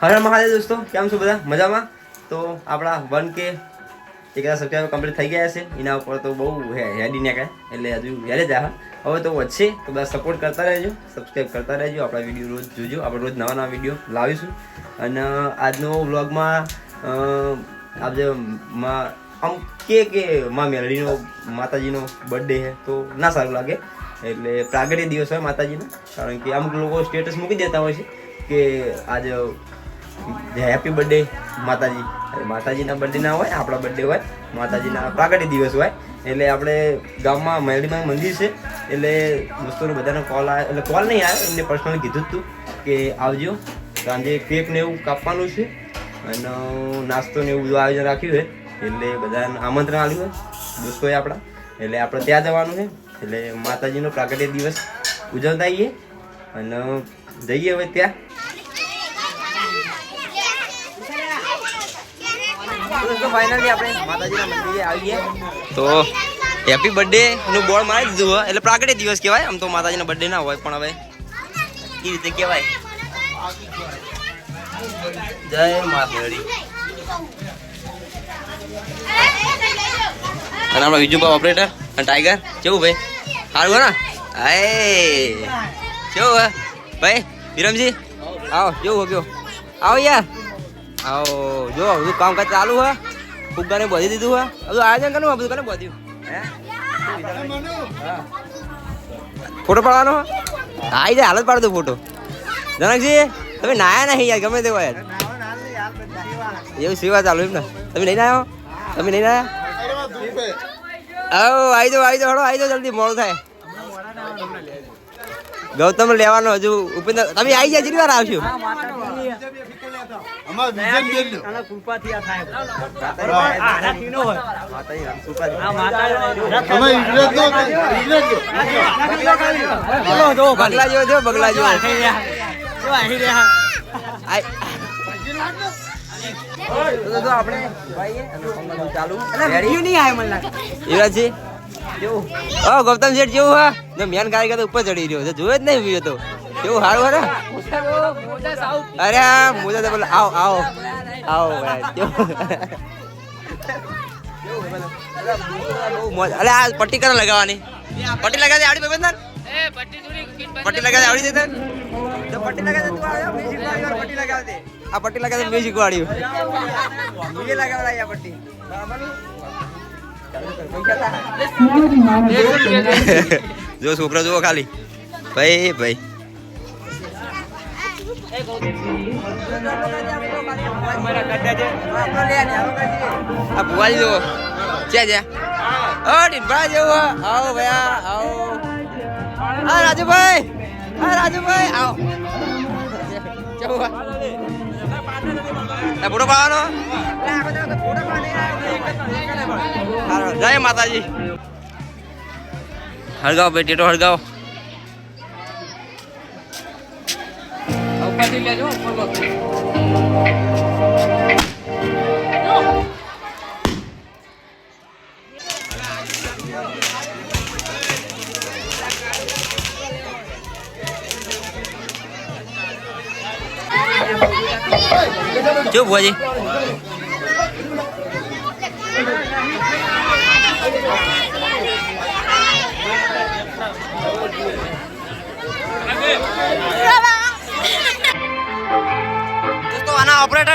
હરે મહાદેવ દોસ્તો, કેમ છો બધા? મજામાં? તો આપણા વન કે એક હજાર સબસ્ક્રાઈબર કમ્પ્લીટ થઈ ગયા છે. એના ઉપર તો બહુ હેડી ને કાંઈ એટલે હજુ હેરે જ આ હવે તો વધશે તો બધા સપોર્ટ કરતા રહેજો સબસ્ક્રાઈબ કરતા રહેજો. આપણા વીડિયો રોજ જોજો. આપણે રોજ નવા નવા વીડિયો લાવીશું. અને આજનો વ્લોગમાં આજે આમ કે કે માં મેલડીનો, માતાજીનો બર્થડે છે, તો ના સારું લાગે. એટલે પ્રાગટ્ય દિવસ હોય માતાજીનો, કારણ કે અમુક લોકો સ્ટેટસ મૂકી દેતા હોય છે કે આજે હેપી બર્થડે માતાજી. માતાજીના બર્થડે ના હોય, આપણા બર્થડે હોય, માતાજીના પ્રાગટ્ય દિવસ હોય. એટલે આપણે ગામમાં મેલડીમાં મંદિર છે, એટલે દોસ્તોને બધાનો કોલ આવ્યો એટલે કોલ નહીં આવ્યો, એમને પર્સનલી કીધું હતું કે આવજો. સાંજે કેક ને એવું કાપવાનું છે, અને નાસ્તો ને એવું આયોજન રાખ્યું છે, એટલે બધાને આમંત્રણ આવ્યું હોય દોસ્તોએ આપણા. એટલે આપણે ત્યાં જવાનું છે, એટલે માતાજીનો પ્રાગટ્ય દિવસ ઉજવતા આવીએ અને જઈએ હવે ત્યાં. તો હેપી બર્થડે નું બોર્ડ મારી દીધું હોય. એટલે પ્રાગટ્ય દિવસ કહેવાય. આમ તો માતાજીનો બર્થડે ના હોય, પણ હવે એ રીતે કહેવાય. જય માતાજી. અને આપણા બીજું ભાઈ ઓપરેટર અને ટાઈગર કેવું ભાઈ? સારું હોય ને? હાય કેવું ભાઈ, વિરમજી? આવો, કેવું હો, કેવું? આવો યાર. આવો જો હજુ કામ કાજ ચાલુ હે. ફુગ્ગાને બધી દીધું હે. હજુ આયોજન કરવું હે, બધું કને બધ્યું. ફોટો પાડવાનો? આવી જાય હાલત પાડ દો ફોટો. જનકજી તમે નાયા નહીં યાર ગમે તેવો યાર. એવું સેવા ચાલુ એમ ને? તમે નહીં આવ્યો તમે નહીં આવ્યા આવો આવી દો આવી દો હળો આવી દો જલ્દી મોડું થાય. ગૌતમ લેવાનો હજુ ઉપેન્દ્ર તમે આવી જાય કેટલી વાર આવશો? બગલા જેવો જો બગલા જેવો. આય. તો તો આપણે? યુવરાજજી? ઓ ગૌતમ શેઠ કેવું હા? જો મેન કાર્ય ઉપર ચડી રહ્યો છે. જોયો જ નહીં વીડિયો તો. કેવું સારું હરે અરે આ મોજા તો બોલો આવો આવો. આવો? અરે આ પટ્ટી કરે લગાવવાની? પટ્ટી લગાવી આવડી ભાઈ બંધન પટ્ટી લગાવી આવડી તો પટ્ટી લગાવી તું આવ્યો મ્યુઝિક વાળી પટ્ટી લગાવી દે. આ પટ્ટી લગાવી મ્યુઝિક વાળી. મુજે આ પટ્ટી. બરાબર જો છોકરો જુઓ ખાલી. ભાઈ ભાઈ. આ ભુવાજી જુઓ. છે ઓ ટીનભાઈ જેવો. આવો ભયા આવો. હા રાજુભાઈ હા રાજુભાઈ. આવો. કેવું ફોટો પાડવાનો? જય માતાજી. હળગાવ ભાઈ ટેટો હળગાવ. જો ભુવાજી.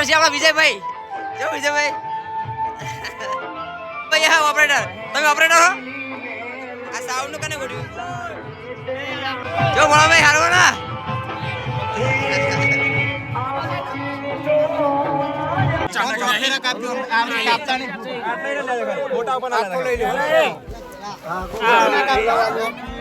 ઓપરેટર છે આપણા વિજયભાઈ. જો વિજયભાઈ. ભાઈ હા ઓપરેટર તમે ઓપરેટર હો? આ સાઉન્ડનું કને ગોઠવ્યું? જો ભણાભાઈ હારો ના. મોટા જય લઈ રાખો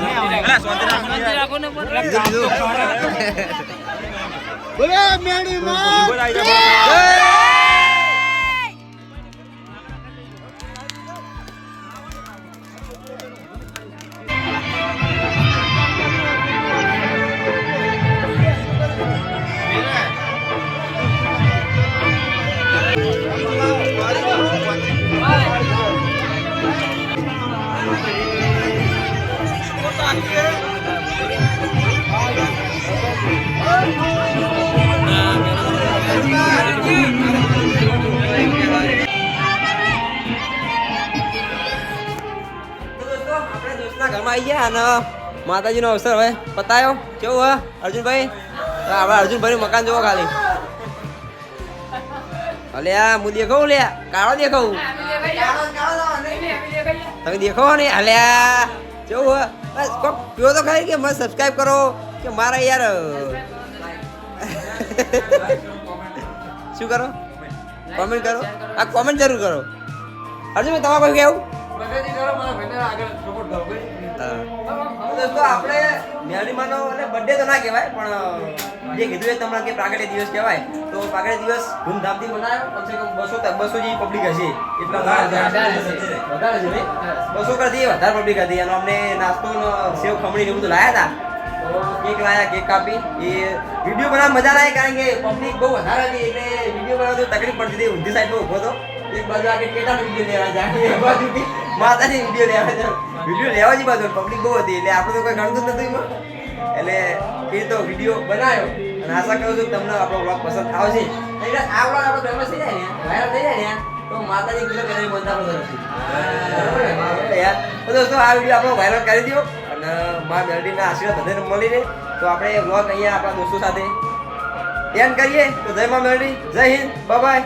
બોલે મેડી માં આવી ગયા અને માતાજીનો અવસર હવે પતાયો. કેવું હે અર્જુનભાઈ? આપડે આપણે અર્જુનભાઈનું મકાન જોવો ખાલી. અલે આ હું દેખાવું લે કાળો દેખાવું તમે દેખો ને અલે કેવું હે? બસ કોક કયો તો ખાલી કે મને સબસ્ક્રાઈબ કરો? કે મારા યાર શું કરો? કોમેન્ટ કરો? આ કોમેન્ટ જરૂર કરો. અર્જુન તમારે કોઈ કેવું? દોસ્તો આપણે મેરડીમાંનો એટલે બર્થડે તો ના કહેવાય પણ જે કીધું એ તમને કે પ્રાગટ્ય દિવસ કહેવાય. તો પ્રાગટ્ય દિવસ ધૂમધામથી મનાયો. કમસે કમ બસો બસો જેવી પબ્લિક હશે. એટલા વધારે છે બસો કરતી વધારે પબ્લિક હતી. અને અમને નાસ્તો સેવ ખમણી ને એવું બધું લાયા હતા. કેક લાયા કેક કાપી. એ વીડિયો બનાવવા મજા લાગે કારણ કે પબ્લિક બહુ વધારે હતી. એટલે વીડિયો બનાવતો તો તકલીફ પડતી હતી. ઊંધી સાઈડ ઊભો હતો. એક બાજુ કેટાનો વીડિયો લેવા જાય. એક બાજુ કે માતાની વીડિયો લેવા જાય. વીડિયો લેવા જ બાજુ. પબ્લિક બહુ હતી. એટલે આપણે તો કોઈ ગણતું જ નતું એટલે એ તો વીડિયો બનાવ્યો. અને આશા કરું છું તમને આપણો બ્લોગ પસંદ આવશે. એટલે આ બ્લોગ આપણો ફેમસ થઈ જાય ને વાયરલ થઈ જાય ને તો માતાજી પૂજા કરીને બોલતા બધા નથી બરાબર ને? બરાબર યાર. તો દોસ્તો આ વીડિયો આપણો વાયરલ કરી દો અને મા મેલડીના આશીર્વાદ બધાને મળીને. તો આપણે બ્લોગ અહીંયા આપણા દોસ્તો સાથે એન્ડ કરીએ. તો જય મા મેલડી જય હિન્દ. બાય